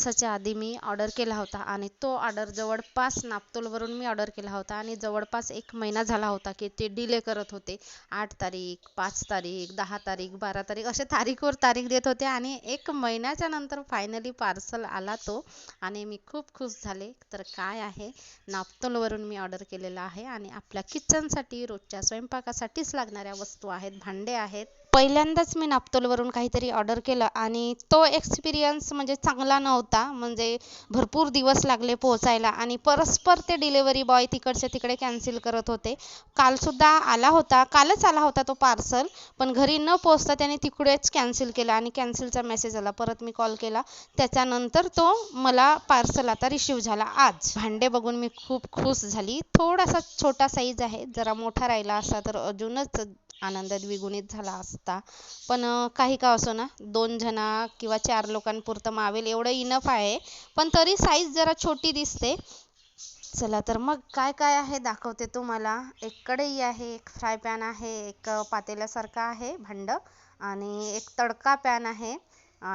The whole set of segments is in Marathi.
दिवसाच्या आधी मी ऑर्डर केला होता आणि तो ऑर्डर जवळपास नापतोलवरून मी ऑर्डर केला होता आणि जवळपास एक महिना झाला होता की ते डिले करत होते. आठ तारीख पाच तारीख दहा तारीख बारा तारीख असे तारीखवर तारीख देत होते आणि एक महिन्याच्या नंतर फायनली पार्सल आला तो आणि मी खूप खुश झाले. तर काय आहे? नापतोलवरून मी ऑर्डर केलेला आहे आणि आपल्या किचनसाठी रोजच्या स्वयंपाकासाठीच लागणाऱ्या वस्तू आहेत भांडे आहेत. पहिल्यांदाच मी नापतोलवरून काहीतरी ऑर्डर केलं आणि तो एक्सपिरियन्स म्हणजे चांगला नव्हता. म्हणजे भरपूर दिवस लागले पोहोचायला आणि परस्पर ते डिलेवरी बॉय तिकडच्या तिकडे कॅन्सल करत होते. कालसुद्धा आला होता. कालच आला होता तो पार्सल पण घरी न पोचता त्याने तिकडेच कॅन्सल केला आणि कॅन्सलचा मेसेज आला. परत मी कॉल केला. त्याच्यानंतर तो मला पार्सल आता रिसिव्ह झाला आज. भांडे बघून मी खूप खुश झाली. थोडासा छोटा साईज आहे. जरा मोठा राहिला असता तर अजूनच आनंद द्विगुणित झाला असता. पण काही का असो ना दोन जणा किंवा चार लोकांपुरतं मावेल एवढं इनफ आहे. पण तरी साईज जरा छोटी दिसते. चला तर मग काय काय आहे दाखवते तुम्हाला. एक कढई आहे एक फ्राय पॅन आहे एक पातेल्यासारखं आहे भांडं. आणि एक तडका पॅन आहे.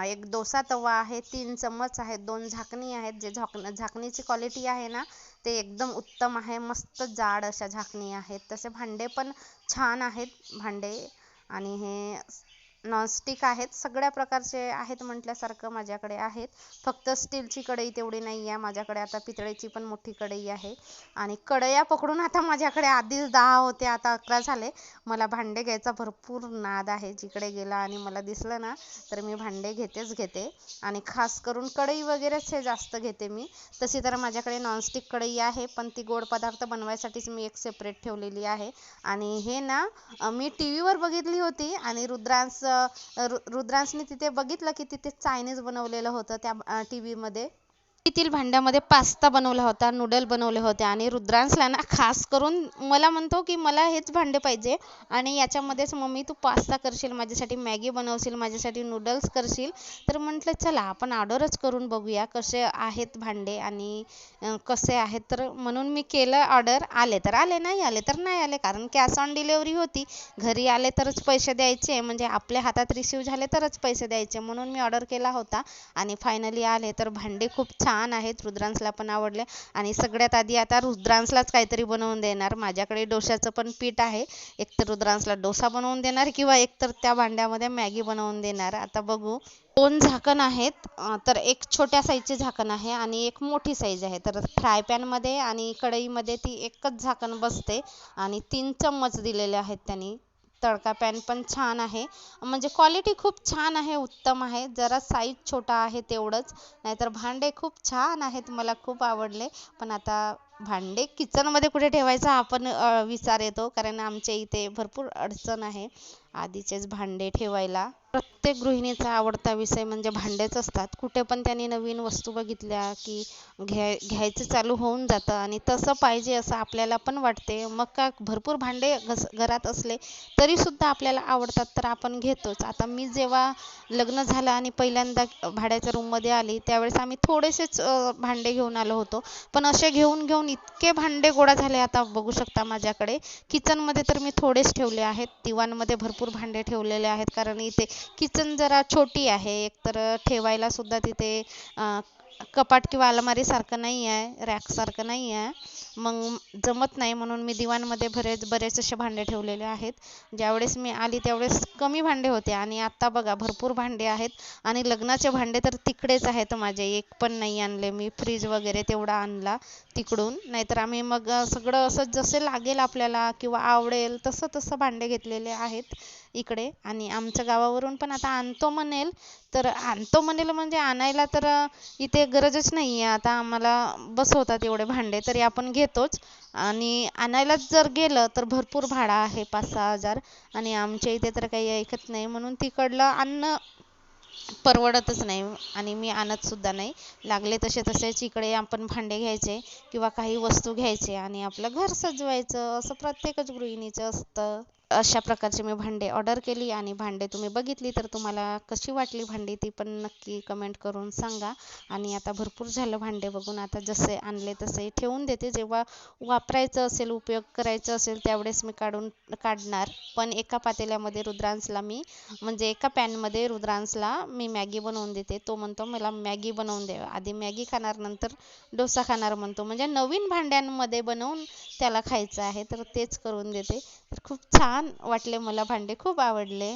एक डोसा तवा आहे तीन चम्मच आहेत दोन झाकणी आहेत. जे झाक झाकणीची क्वालिटी आहे ना ते एकदम उत्तम आहे. मस्त जाड अशा झाकणी आहेत. तसे भांडे पण छान आहेत भांडे. आणि हे नॉनस्टिक आहेत. सगळ्या प्रकारचे आहेत म्हटल्यासारखं माझ्याकडे आहेत. फक्त स्टीलची कढई तेवढी नाही आहे माझ्याकडे आता पितळेची पण मोठी कढई आहे. आणि कढया पकडून आता माझ्याकडे आधीच दहा होते. आता अकरा झाले. मला भांडे घ्यायचा भरपूर नाद आहे जिकडे गेला आणि मला दिसलं ना तर मी भांडे घेतेच घेते. आणि खास करून कढई वगैरेच हे जास्त घेते मी. तशी तर माझ्याकडे नॉनस्टिक कढई आहे पण ती गोड पदार्थ बनवायसाठीच मी एक सेपरेट ठेवलेली आहे. आणि हे ना मी टी व्हीवर बघितली होती आणि रुद्रांस रु रुद्रांशने तिथे बघितलं की तिथे चायनीज बनवलेलं होतं त्या टी व्हीमध्ये तील भांड्यामध्ये पास्ता बनवला होता नूडल बनवले होते आणि रुद्रांशला ना खास करून मला म्हणतो की मला हेच भांडे पाहिजे आणि याच्यामध्येच मम्मी तू पास्ता करशील माझ्यासाठी मॅगी बनवशील माझ्यासाठी नूडल्स करशील तर म्हटलं चला आपण ऑर्डरच करून बघूया कसे आहेत भांडे आणि कसे आहेत. तर म्हणून मी केलं ऑर्डर आले तर आले नाही आले तर नाही आले कारण कॅश ऑन डिलेवरी होती. घरी आले तरच पैसे द्यायचे म्हणजे आपल्या हातात रिसीव झाले तरच पैसे द्यायचे म्हणून मी ऑर्डर केला होता आणि फायनली आले तर भांडे खूप छान छान आहेत रुद्रांशला पण आवडले. आणि सगळ्यात आधी आता रुद्रांशलाच काहीतरी बनवून देणार. माझ्याकडे डोशाचं पण पीठ आहे. एकतर रुद्रांशला डोसा बनवून देणार किंवा एकतर त्या भांड्यामध्ये मॅगी बनवून देणार. आता बघू. दोन झाकण आहेत. तर एक छोट्या साईजचे झाकण आहे आणि एक मोठी साईज आहे. तर फ्राय पॅनमध्ये आणि कढईमध्ये ती एकच झाकण बसते. आणि तीन चम्मच दिलेले आहेत त्यांनी. तडका पॅन पण छान आहे. म्हणजे क्वालिटी खूप छान आहे उत्तम आहे. जरा साईज छोटा आहे तेवढंच. नाहीतर भांडे खूप छान आहेत मला खूप आवडले. पण आता भांडे किचनमध्ये कुठे ठेवायचा हा पण विचार येतो. कारण आमच्या इथे भरपूर अडचण आहे आधीचेच भांडे ठेवायला. प्रत्येक गृहिणीचा आवडता विषय म्हणजे भांडेच असतात. कुठे पण त्यांनी नवीन वस्तू बघितल्या की घ्याय घ्यायचं चालू होऊन जातं आणि तसं पाहिजे असं आपल्याला पण वाटते. मग का भरपूर भांडे घस घरात असले तरीसुद्धा आपल्याला आवडतात तर आपण घेतोच. आता मी जेव्हा लग्न झालं आणि पहिल्यांदा भाड्याच्या रूममध्ये आली त्यावेळेस आम्ही थोडेसेच भांडे घेऊन आलो होतो. पण असे घेऊन घेऊन इतके भांडे गोळा झाले आता बघू शकता माझ्याकडे. किचनमध्ये तर मी थोडेच ठेवले आहेत. दिवाणमध्ये भरपूर भांडे ठेवलेले आहेत कारण इथे किचन जरा छोटी आहे. एकतर ठेवायला सुद्धा तिथे कपाट किंवा अलमारीसारखं नाही आहे रॅकसारखं नाही आहे मग जमत नाही म्हणून मी दिवाणमध्ये बरेच बरेच असे भांडे ठेवलेले आहेत. ज्यावेळेस मी आली त्यावेळेस कमी भांडे होते आणि आत्ता बघा भरपूर भांडे आहेत. आणि लग्नाचे भांडे तर तिकडेच आहेत माझे एक पण नाही आणले मी. फ्रीज वगैरे तेवढा आणला तिकडून. नाहीतर आम्ही मग सगळं असं जसे लागेल आपल्याला किंवा आवडेल तसं तसं भांडे घेतलेले आहेत इकडे. आणि आमच्या गावावरून पण आता आणतो म्हणेल. तर आणतो म्हणेल म्हणजे आणायला तर इथे गरजच नाही आहे आता आम्हाला बसवतात एवढे भांडे तरी आपण घेतोच. आणि आणायलाच जर गेलं तर भरपूर भाडं आहे पाच सहा हजार. आणि आमच्या इथे तर काही ऐकत नाही. म्हणून तिकडलं आणणं परवडतच नाही. आणि मी आणत सुद्धा नाही. लागले तसे तसेच इकडे आपण भांडे घ्यायचे किंवा काही वस्तू घ्यायचे आणि आपलं घर सजवायचं. असं प्रत्येकच गृहिणीचं असतं. अशा प्रकारची मी भांडे ऑर्डर केली आणि भांडे तुम्ही बघितली तर तुम्हाला कशी वाटली भांडी ती पण नक्की कमेंट करून सांगा. आणि आता भरपूर झालं भांडे बघून. आता जसे आणले तसे ठेवून देते. जेव्हा वापरायचं असेल उपयोग करायचं असेल त्यावेळेस मी काढून काढणार. पण एका पातेल्यामध्ये रुद्रांसला मी म्हणजे एका पॅनमध्ये रुद्रांसला मी मॅगी बनवून देते. तो म्हणतो मला मॅगी बनवून दे. आधी मॅगी खाणार नंतर डोसा खाणार म्हणतो. म्हणजे नवीन भांड्यांमध्ये बनवून त्याला खायचं आहे तर तेच करून देते. तर खूप छान छान वाटले मला भांडे खूप आवडले.